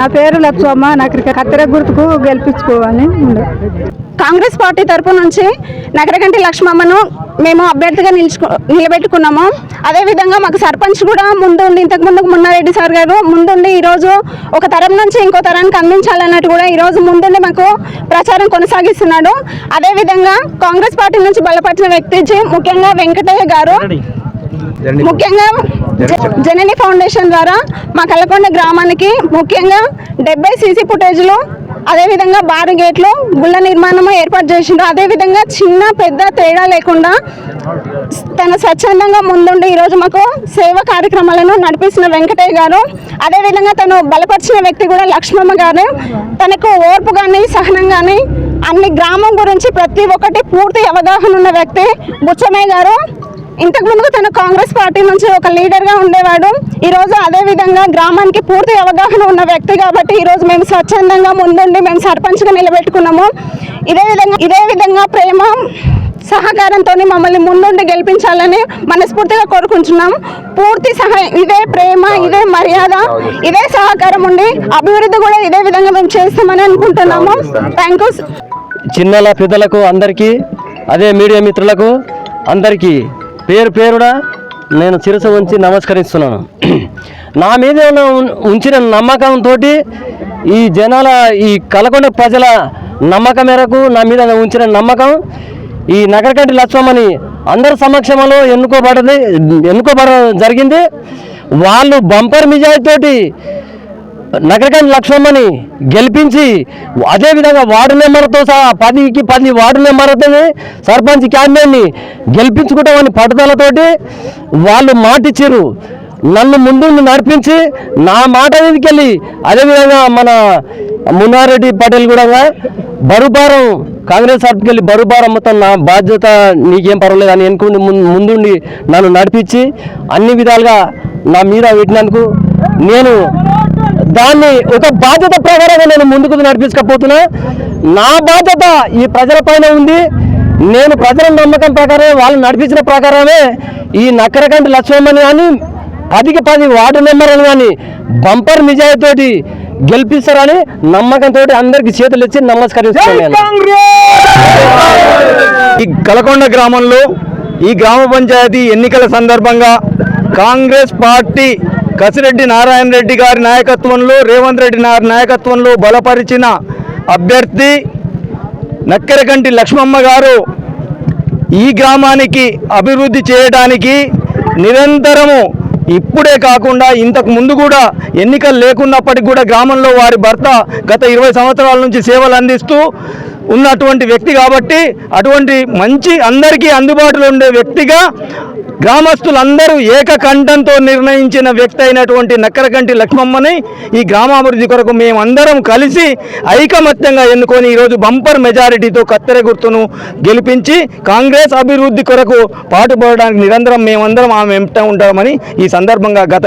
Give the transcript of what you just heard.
నా పేరు లక్ష్మమ్మ నాకు కత్తెర గుర్తుకు గెలిపించుకోవాలి కాంగ్రెస్ పార్టీ తరపు నుంచి నగరగంటి లక్ష్మమ్మను మేము అభ్యర్థిగా నిలుచుకో నిలబెట్టుకున్నాము. అదేవిధంగా మాకు సర్పంచ్ కూడా ముందుండి ఇంతకు ముందు మున్నారెడ్డి సార్ గారు ముందుండి ఈరోజు ఒక తరం నుంచి ఇంకో తరానికి అందించాలన్నట్టు కూడా ఈరోజు ముందుండి మాకు ప్రచారం కొనసాగిస్తున్నాడు. అదేవిధంగా కాంగ్రెస్ పార్టీ నుంచి బలపరిచిన వ్యక్తి ముఖ్యంగా వెంకటయ్య గారు. ముఖ్యంగా జనని ఫౌండేషన్ ద్వారా మా కల్లకొండ గ్రామానికి ముఖ్యంగా డెబ్బై సీసీ ఫుటేజ్లు అదేవిధంగా బారు గేట్లు గుళ్ళ నిర్మాణము ఏర్పాటు చేసిండ్రు. అదేవిధంగా చిన్న పెద్ద తేడా లేకుండా తన స్వచ్ఛందంగా ముందుండి ఈరోజు మాకు సేవ కార్యక్రమాలను నడిపిస్తున్న వెంకటయ్య గారు. అదేవిధంగా తను బలపరిచిన వ్యక్తి కూడా లక్ష్మమ్మ గారు. తనకు ఓర్పు కానీ సహనం కానీ అన్ని గ్రామం గురించి ప్రతి ఒక్కటి పూర్తి అవగాహన ఉన్న వ్యక్తి బుచ్చమయ్య గారు. ఇంతకు ముందు తన కాంగ్రెస్ పార్టీ నుంచి ఒక లీడర్గా ఉండేవాడు. ఈ రోజు అదే విధంగా గ్రామానికి పూర్తి అవగాహన ఉన్న వ్యక్తి కాబట్టి ఈ రోజు మేము స్వచ్ఛందంగా ముందుండి మేము సర్పంచ్గా నిలబెట్టుకున్నాము. ఇదే విధంగా ఇదే విధంగా ప్రేమ సహకారంతో మమ్మల్ని ముందుండి గెలిపించాలని మనస్ఫూర్తిగా కోరుకుంటున్నాం. పూర్తి సహాయం ఇదే ప్రేమ ఇదే మర్యాద ఇదే సహకారం ఉండి అభివృద్ధి కూడా ఇదే విధంగా మేము చేస్తామని అనుకుంటున్నాము. థ్యాంక్ యూ చిన్నల పెద్దలకు అందరికీ అదే మీడియా మిత్రులకు అందరికీ పేరు పేరుడా నేను చిరస ఉంచి నమస్కరిస్తున్నాను. నా మీద ఉంచిన నమ్మకంతో ఈ జనాల ఈ కలకొండ ప్రజల నమ్మకం మేరకు నా మీద ఉంచిన నమ్మకం ఈ నగరకంటి లక్ష్మమ్మని అందరి సమక్షంలో ఎన్నుకోబడింది ఎన్నుకోబడ జరిగింది. వాళ్ళు బంపర్ మెజారిటీతోటి నగరకాని లక్ష్మమ్మని గెలిపించి అదేవిధంగా వార్డు మెంబర్తో సహా పదికి పది వార్డు మెంబర్తో సర్పంచ్ క్యాంపెయిన్ని గెలిపించుకుంటామని పట్టుదలతోటి వాళ్ళు మాటిచ్చారు. నన్ను ముందు నడిపించి నా మాట మీదకెళ్ళి అదేవిధంగా మన మున్నారెడ్డి పటేల్ కూడా బరుభారం కాంగ్రెస్ తరపుకి వెళ్ళి బరుబారం మొత్తం నా బాధ్యత నీకేం పర్వాలేదు అని ఎన్నుకుండి ముందుండి నన్ను నడిపించి అన్ని విధాలుగా నా మీద పెట్టినందుకు నేను దాన్ని ఒక బాధ్యత ప్రకారంగా నేను ముందుకు నడిపించకపోతున్నా. నా బాధ్యత ఈ ప్రజల పైన ఉంది. నేను ప్రజల నమ్మకం ప్రకారం వాళ్ళు నడిపించిన ప్రకారమే ఈ నక్కరకంటి లక్ష్మమ్మని కానీ పదికి పది వార్డు అని కానీ బంపర్ నిజాయితోటి గెలిపిస్తారని నమ్మకంతో అందరికి చేతులు ఇచ్చి నమస్కరిస్తున్నాను ఈ కలకొండ గ్రామంలో ఈ గ్రామ పంచాయతీ ఎన్నికల సందర్భంగా కాంగ్రెస్ పార్టీ కసిరెడ్డి నారాయణ రెడ్డి గారి నాయకత్వంలో రేవంత్ రెడ్డి గారి నాయకత్వంలో బలపరిచిన అభ్యర్థి నక్కెరకంటి లక్ష్మమ్మ గారు ఈ గ్రామానికి అభివృద్ధి చేయడానికి నిరంతరము ఇప్పుడే కాకుండా ఇంతకు ముందు కూడా ఎన్నికలు లేకున్నప్పటికి కూడా గ్రామంలో వారి భర్త గత ఇరవై సంవత్సరాల నుంచి సేవలు అందిస్తూ ఉన్నటువంటి వ్యక్తి కాబట్టి అటువంటి మంచి అందరికీ అందుబాటులో ఉండే వ్యక్తిగా గ్రామస్తులందరూ ఏకకంఠంతో నిర్ణయించిన వ్యక్తి అయినటువంటి నక్కరకంటి లక్ష్మమ్మని ఈ గ్రామాభివృద్ధి కొరకు మేమందరం కలిసి ఐకమత్యంగా ఎన్నుకొని ఈరోజు బంపర్ మెజారిటీతో కత్తెర గుర్తును గెలిపించి కాంగ్రెస్ అభివృద్ధి కొరకు పాటుపడడానికి నిరంతరం మేమందరం ఆమె వెంట ఉంటామని ఈ సందర్భంగా గత